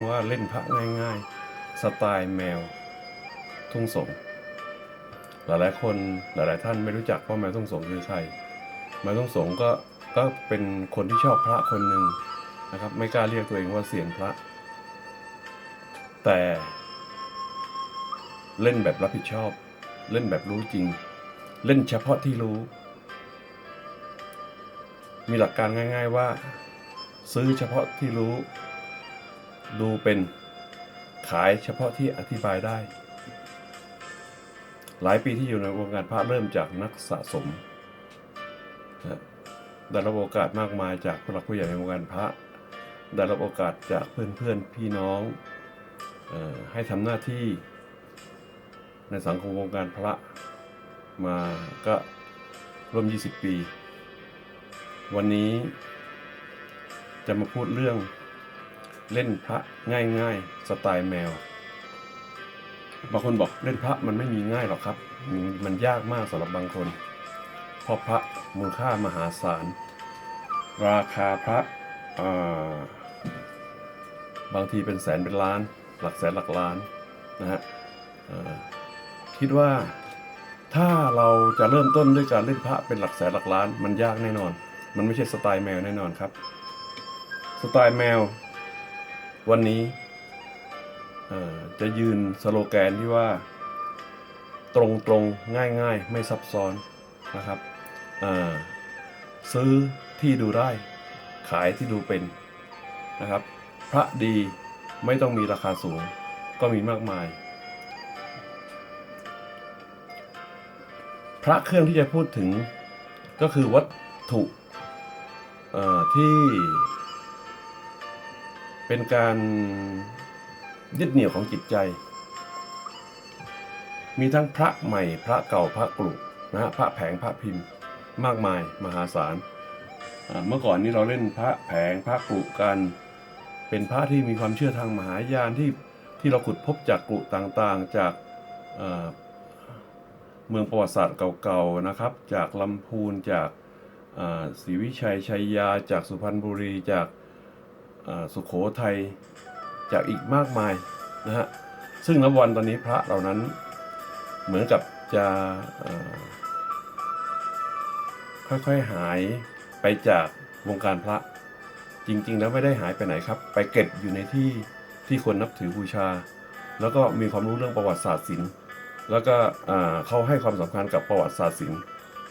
ว่าเล่นพระง่ายๆ สไตล์แมว ทุ่งสง หลายๆคนหลายๆท่านไม่รู้จักว่าแมวทุ่งสงคือใครแมวทุ่งสงก็ก็เป็นคนที่ชอบพระคนหนึ่งนะครับ ไม่กล้าเรียกตัวเองว่าเสียงพระ แต่เล่นแบบรับผิดชอบ เล่นแบบรู้จริง เล่นเฉพาะที่รู้ มีหลักการง่าย ๆว่า ซื้อเฉพาะที่รู้ ดูเป็นขายเฉพาะที่อธิบายได้ หลายปีที่อยู่ในวงการพระเริ่มจากนักสะสมนะได้รับโอกาสมากมายจากผู้หลักผู้ใหญ่ในวงการพระ ได้รับโอกาสจากเพื่อนๆพี่น้องออให้ทำหน้าที่ในสังคมวงการพระมาก็ร่วม 20 ปี วันนี้จะมาพูดเรื่อง เล่นพระง่ายๆ สไตล์แมว บางคนบอกเล่นพระมันไม่มีง่ายหรอกครับ มันยากมากสำหรับบางคนเพราะพระมูลค่ามหาศาล ราคาพระาบางทีเป็นแสนเป็นล้าน หลักแสนหลักล้านนะฮะคิดว่าถ้าเราจะเริ่มต้นด้วยการเล่นพระเป็นหลักแสนหลักล้าน มันยากแน่นอน มันไม่ใช่สไตล์แมวแน่นอนครับ สไตล์แมว วันนี้เอ่อจะยืนสโลแกนที่ว่าตรงตรงง่ายง่ายไม่ซับซ้อนนะครับอ่าซื้อที่ดูได้ ขายที่ดูเป็นนะครับ พระดีไม่ต้องมีราคาสูงก็มีมากมาย พระเครื่องที่จะพูดถึงก็คือวัตถุที่ เป็นการยึดเหนี่ยวของจิตใจ มีทั้งพระใหม่พระเก่าพระกลุนะฮะพระแผงพระพิมพ์มากมายมหาศาล เมื่อก่อนนี้เราเล่นพระแผงพระกลุ่กัน เป็นพระที่มีความเชื่อทางมหายานที่ที่เราขุดพบจากกลุ่ต่างๆ จากเมืองประวัติศาสตร์เก่าๆนะครับ จากลำพูนจากศรีวิชัยชัยยา จากสุพรรณบุรีจาก สุขโขทัยจากอีกมากมายนะฮะซึ่งนับวันตอนนี้พระเหล่านั้นเหมือนกับจะค่อยๆหายไปจากวงการพระ จริงๆ แล้วไม่ได้หายไปไหนครับ ไปเก็บอยู่ในที่ที่คนนับถือบูชา แล้วก็มีความรู้เรื่องประวัติศาสตร์ศิลป์แล้วก็เขาให้ความสำคัญกับประวัติศาสตร์ศิลป์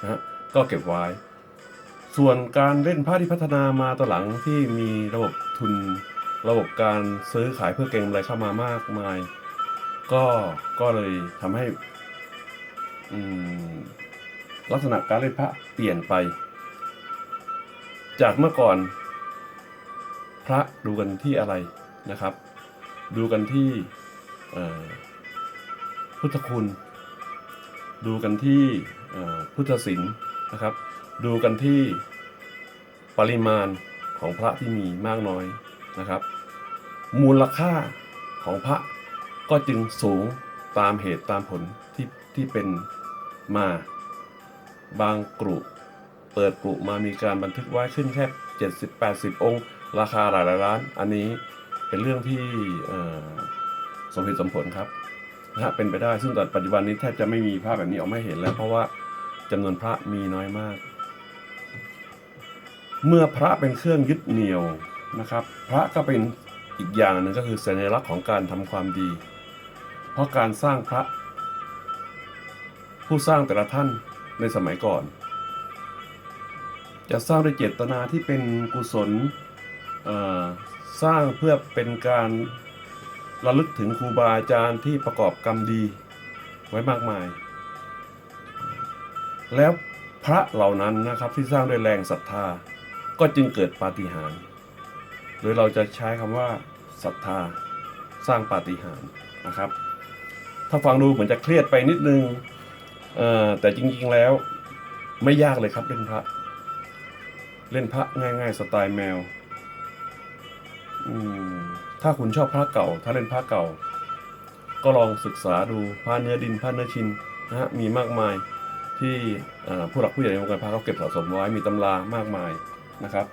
นะฮะก็เก็บไว้ ส่วนการเล่นผ้าที่พัฒนามาต่อหลังที่มีระบบทุนระบบการซื้อขายเพื่อเก็งกำไรเข้ามามากมาย ก็ก็เลยทำให้ลักษณะการเล่นพระเปลี่ยนไป จากเมื่อก่อน พระดูกันที่อะไรนะครับ ดูกันที่พุทธคุณ ดูกันที่พุทธศิลป์นะครับ ดูกันที่ปริมาณของพระที่มีมากน้อยนะครับ มูลค่าของพระก็จึงสูงตามเหตุตามผลที่ที่เป็นมาบางกรุเปิดกรุมามีการบันทึกไว้ขึ้นแค่ 70-80 องค์ ราคาหลายหลายล้าน อันนี้เป็นเรื่องที่สมเหตุสมผลครับนะฮะเป็นไปได้ซึ่งตอนปัจจุบันนี้แทบจะไม่มีภาพแบบนี้ออกมาเห็นแล้ว เพราะว่าจำนวนพระมีน้อยมาก เมื่อพระเป็นเครื่องยึดเหนี่ยวนะครับ พระก็เป็นอีกอย่างหนึ่งก็คือสัญลักษณ์ของการทำความดี เพราะการสร้างพระ ผู้สร้างแต่ละท่านในสมัยก่อน จะสร้างด้วยเจตนาที่เป็นกุศลสร้างเพื่อเป็นการระลึกถึงครูบาอาจารย์ที่ประกอบกรรมดีไว้มากมาย แล้วพระเหล่านั้นนะครับที่สร้างด้วยแรงศรัทธา ก็จึงเกิดปาฏิหาริย์โดยเราจะใช้คำว่าศรัทธาสร้างปาฏิหาริย์นะครับ ถ้าฟังดูเหมือนจะเครียดไปนิดนึงอ่อแต่จริงๆแล้วไม่ยากเลยครับเล่นพระ เล่นพระง่ายๆสไตล์แมวอืมถ้าคุณชอบพระเก่า ถ้าเล่นพระเก่า ก็ลองศึกษาดูพระเนื้อดินพระเนื้อชินนะฮะมีมากมายที่ผู้หลักผู้ใหญ่ในวงการพระเขาเก็บสะสมไว้มีตำรามากมาย นะครับ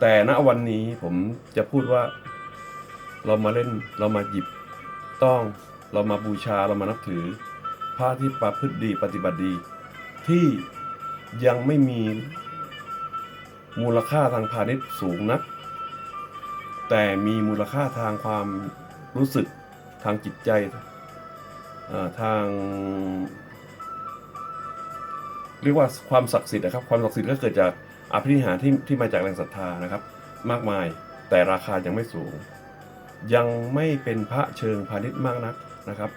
แต่ณวันนี้ผมจะพูดว่า เรามาเล่นเรามาหยิบต้องเรามาบูชาเรามานับถือพระที่ประพฤติดีปฏิบัติดี ที่ยังไม่มีมูลค่าทางพาณิชย์สูงนัก แต่มีมูลค่าทางความรู้สึกทางจิตใจทาง เรียกว่าความศักดิ์สิทธิ์นะครับ ความศักดิ์สิทธิ์ก็เกิดจากอภินิหารที่ที่มาจากแรงศรัทธานะครับ มากมายแต่ราคายังไม่สูง ยังไม่เป็นพระเชิงพาณิชย์มากนักนะครับ